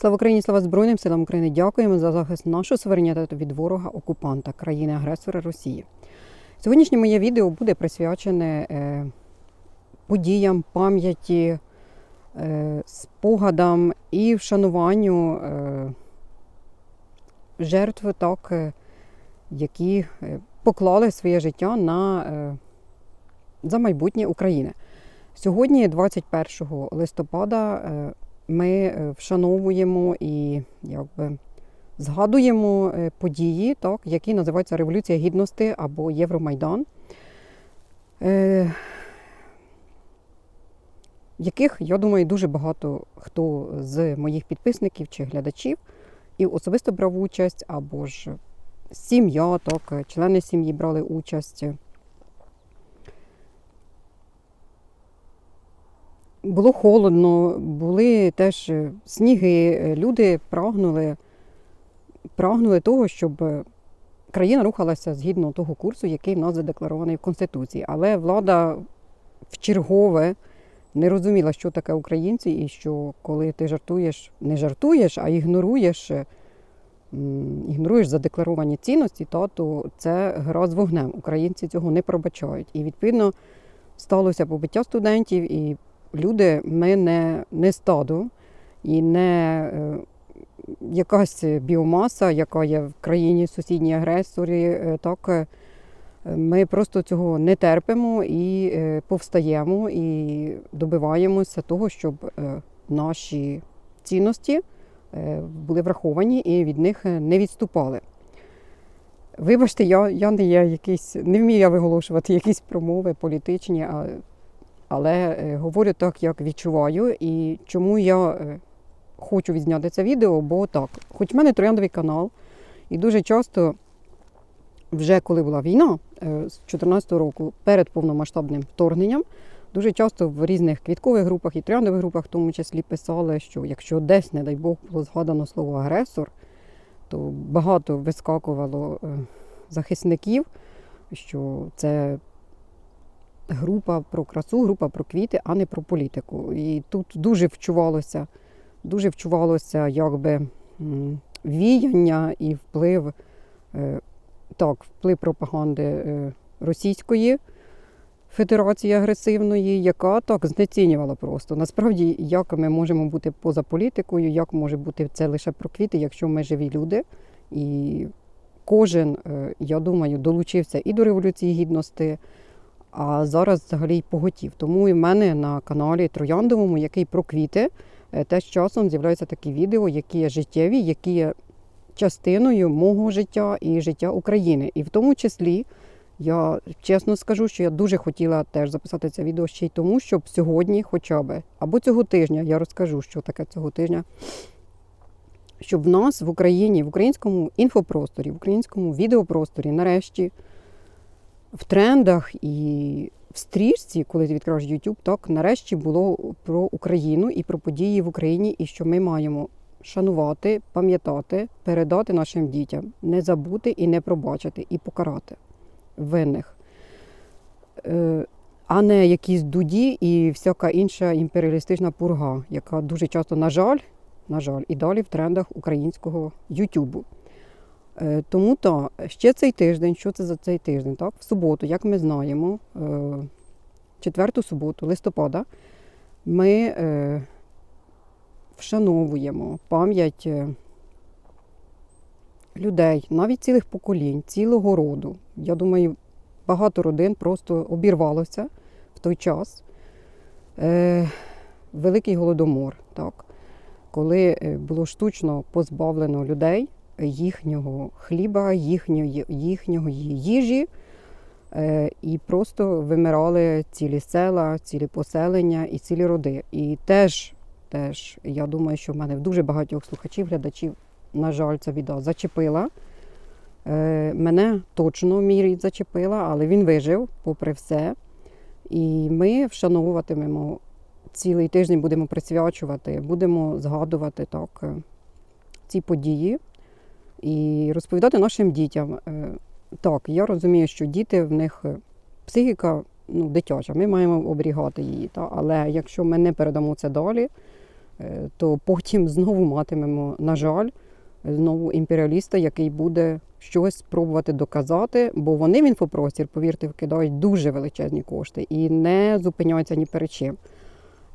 Слава Україні, слава Збройним силам України. Дякуємо за захист нашого суверенітету від ворога окупанта країни-агресора Росії. Сьогоднішнє моє відео буде присвячене е, подіям, пам'яті, е, спогадам і вшануванню е, жертв, так, які поклали своє життя на, за майбутнє України. Сьогодні, 21 листопада, ми е, вшановуємо і якби згадуємо е, події, так, які називаються Революція Гідності або Євромайдан, е, яких, я думаю, дуже багато хто з моїх підписників чи глядачів і особисто брав участь, або ж сім'я, так, члени сім'ї брали участь. Було холодно, були теж е, сніги. е, Люди прагнули, прагнули того, щоб е, країна рухалася згідно того курсу, який в нас задекларований в Конституції. Але влада вчергове не розуміла, що таке українці, і що коли ти жартуєш, не жартуєш, а ігноруєш, ігноруєш задекларовані цінності, та, то це гра з вогнем. Українці цього не пробачають. І відповідно сталося побиття студентів і люди, ми не, не стадо і не е, якась біомаса, яка є в країні сусідній агресорі. е, Так, е, ми просто цього не терпимо і повстаємо, і добиваємося того, щоб наші цінності були враховані і від них не відступали. Вибачте, я, я не є якийсь, не вмію я виголошувати якісь промови політичні, а але е, говорю так, як відчуваю. І чому я е, хочу відзняти це відео, бо так, хоч в мене трояндовий канал, і дуже часто, вже коли була війна е, з 2014 року, перед повномасштабним вторгненням, дуже часто в різних квіткових групах і трояндових групах, в тому числі, писали, що якщо десь, не дай Бог, було згадано слово агресор, то багато вискакувало захисників, що це група про красу, група про квіти, а не про політику. І тут дуже вчувалося, дуже вчувалося якби віяння і вплив, е, так, вплив пропаганди е, російської. Федерації агресивної, яка так знецінювала просто. Насправді, як ми можемо бути поза політикою, як може бути це лише про квіти, якщо ми живі люди. І кожен, е, я думаю, долучився і до Революції Гідності, а зараз взагалі й поготів. Тому і в мене на каналі Трояндовому, який про квіти, е, теж часом з'являються такі відео, які є життєві, які є частиною мого життя і життя України. І в тому числі я чесно скажу, що я дуже хотіла теж записати це відео ще й тому, щоб сьогодні, хоча б, або цього тижня, я розкажу, що таке цього тижня. Щоб в нас в Україні, в українському інфопросторі, в українському відеопросторі, нарешті, в трендах і в стрічці, коли ти відкриваєш YouTube, так нарешті було про Україну і про події в Україні, і що ми маємо шанувати, пам'ятати, передати нашим дітям, не забути і не пробачити, і покарати винних. Е, А не якісь дуді і всяка інша імперіалістична пурга, яка дуже часто, на жаль, на жаль, і далі в трендах українського Ютубу. Е, Тому то ще цей тиждень, що це за цей тиждень? Так? В суботу, як ми знаємо, е, четверту суботу листопада, ми е, вшановуємо пам'ять людей, навіть цілих поколінь, цілого роду. Я думаю, багато родин просто обірвалося в той час. Великий голодомор, так, коли було штучно позбавлено людей їхнього хліба, їхньої, їхнього їжі, е, і просто вимирали цілі села, цілі поселення і цілі роди. І теж, теж я думаю, що в мене в дуже багатьох слухачів, глядачів, на жаль, ця біда зачепила. Е, Мене точно мій рід зачепила, але він вижив попри все. І ми вшановуватимемо цілий тиждень, будемо присвячувати, будемо згадувати так е, ці події і розповідати нашим дітям. Е, Так, я розумію, що діти в них е, психіка ну, дитяча, ми маємо оберігати її. Та? Але якщо ми не передамо це далі, е, то потім знову матимемо, на жаль, знову імперіаліста, який буде щось спробувати доказати, бо вони в інфопростір, повірте, вкидають дуже величезні кошти і не зупиняються ні перед чим.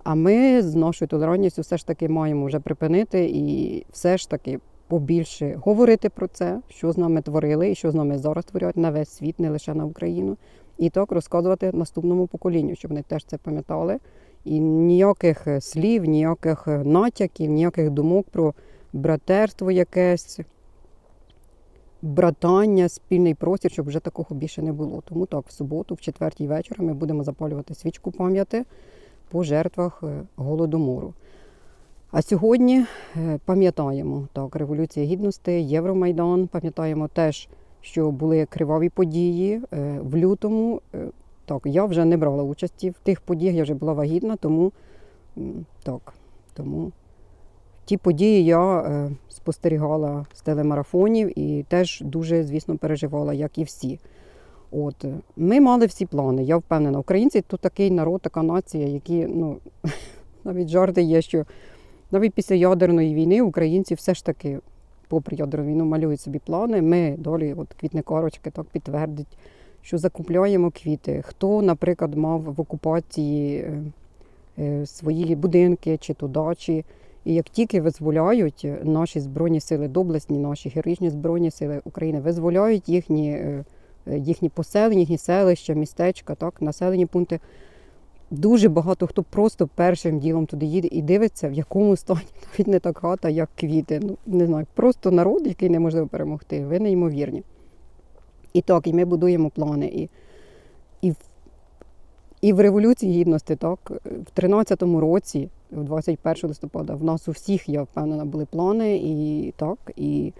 А ми з нашою толерантністю все ж таки маємо вже припинити і все ж таки побільше говорити про це, що з нами творили і що з нами зараз творять на весь світ, не лише на Україну. І так розказувати наступному поколінню, щоб вони теж це пам'ятали. І ніяких е, слів, ніяких е, натяків, ніяких думок про братерство якесь, братання, спільний простір, щоб вже такого більше не було. Тому так, в суботу, в четвертій вечора, ми будемо запалювати свічку пам'яті по жертвах е, голодомору. А сьогодні е, пам'ятаємо так, Революція Гідності, Євромайдан. Пам'ятаємо теж, що були криваві події е, в лютому. Е, Так, я вже не брала участі в тих подіях, я вже була вагітна, тому так, тому ті події я спостерігала з телемарафонів і теж дуже, звісно, переживала, як і всі. От ми мали всі плани. Я впевнена, українці то такий народ, така нація, які ну навіть жарти є, що навіть після ядерної війни українці все ж таки, попри ядерну війну, малюють собі плани. Ми долі, от квітникарочки так підтвердять, що закупляємо квіти. Хто, наприклад, мав в окупації е, е, свої будинки чи то дачі. І як тільки визволяють наші збройні сили, доблесні наші героїчні збройні сили України, визволяють їхні, е, їхні поселення, їхні селища, містечка, так, населені пункти. Дуже багато хто просто першим ділом туди їде і дивиться, в якому стані навіть не так хата, як квіти. Ну, не знаю, просто народ, який неможливо перемогти. Ви неймовірні. І так, і ми будуємо плани. І, і, і в Революції Гідності, так, в 13-му році, в 21 листопада, в нас у всіх, я впевнена, були плани, і так, і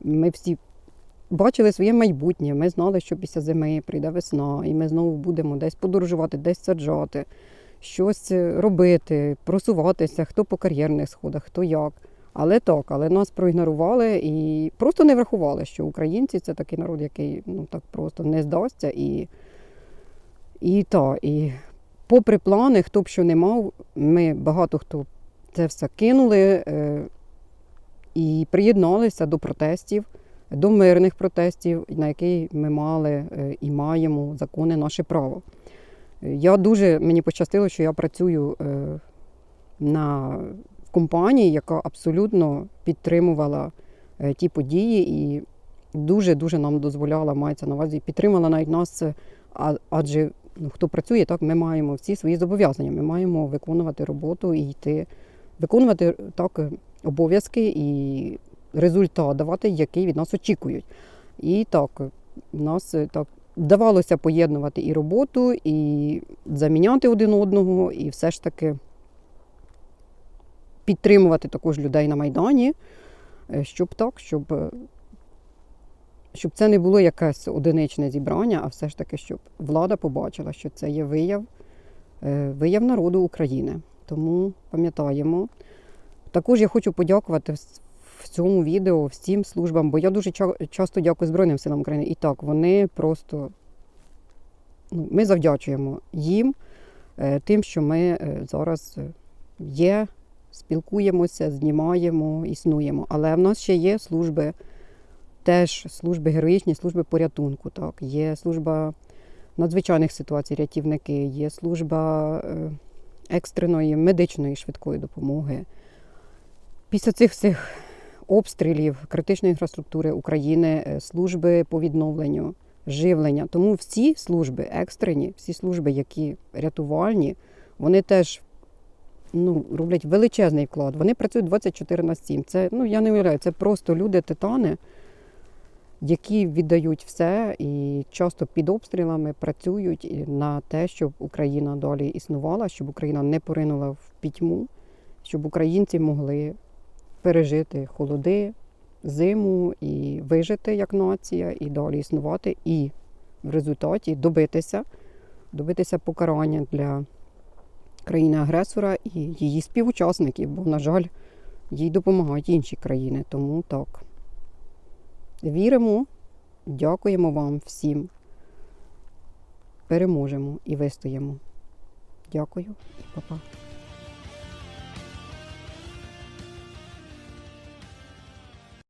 ми всі бачили своє майбутнє. Ми знали, що після зими прийде весна, і ми знову будемо десь подорожувати, десь саджати, щось робити, просуватися, хто по кар'єрних сходах, хто як. Але так, але нас проігнорували і просто не врахували, що українці це такий народ, який ну так просто не здасться. І, і та, і попри плани, хто б що не мав, ми багато хто це все кинули е, і приєдналися до протестів, до мирних протестів, на які ми мали е, і маємо закони наше право. Я дуже мені пощастило, що я працюю е, на компанії, яка абсолютно підтримувала е, ті події і дуже дуже нам дозволяла, мається на увазі, підтримала навіть нас, адже ну, хто працює, так ми маємо всі свої зобов'язання. Ми маємо виконувати роботу і йти, виконувати так обов'язки і результат давати, який від нас очікують. І так, е, нас е, так вдавалося поєднувати і роботу, і заміняти один одного, і все ж таки підтримувати також людей на Майдані, е, щоб так, щоб, е, щоб це не було якесь одиничне зібрання, а все ж таки, щоб влада побачила, що це є вияв, вияв народу України. Тому пам'ятаємо. Також я хочу подякувати в- цьому відео всім службам, бо я дуже часто дякую Збройним силам України. І так, вони просто ну, ми завдячуємо їм е, тим, що ми е, зараз е, є, спілкуємося, знімаємо, існуємо. Але в нас ще є служби, теж служби героїчні, служби порятунку. Так. Є служба надзвичайних ситуацій, рятівники, є служба екстреної медичної швидкої допомоги. Після цих всіх обстрілів критичної інфраструктури України, е, служби по відновленню, живлення. Тому всі служби екстрені, всі служби, які рятувальні, вони теж ну, роблять величезний вклад. Вони працюють 24 на 7. Це, ну, я не уявляю, це просто люди-титани, які віддають все і часто під обстрілами працюють на те, щоб Україна далі існувала, щоб Україна не поринула в пітьму, щоб українці могли пережити холоди, зиму і вижити як нація, і далі існувати, і в результаті добитися, добитися покарання для країни-агресора і її співучасників, бо, на жаль, їй допомагають інші країни. Тому так. Віримо, дякуємо вам всім. Переможемо і вистоїмо. Дякую, Па-па.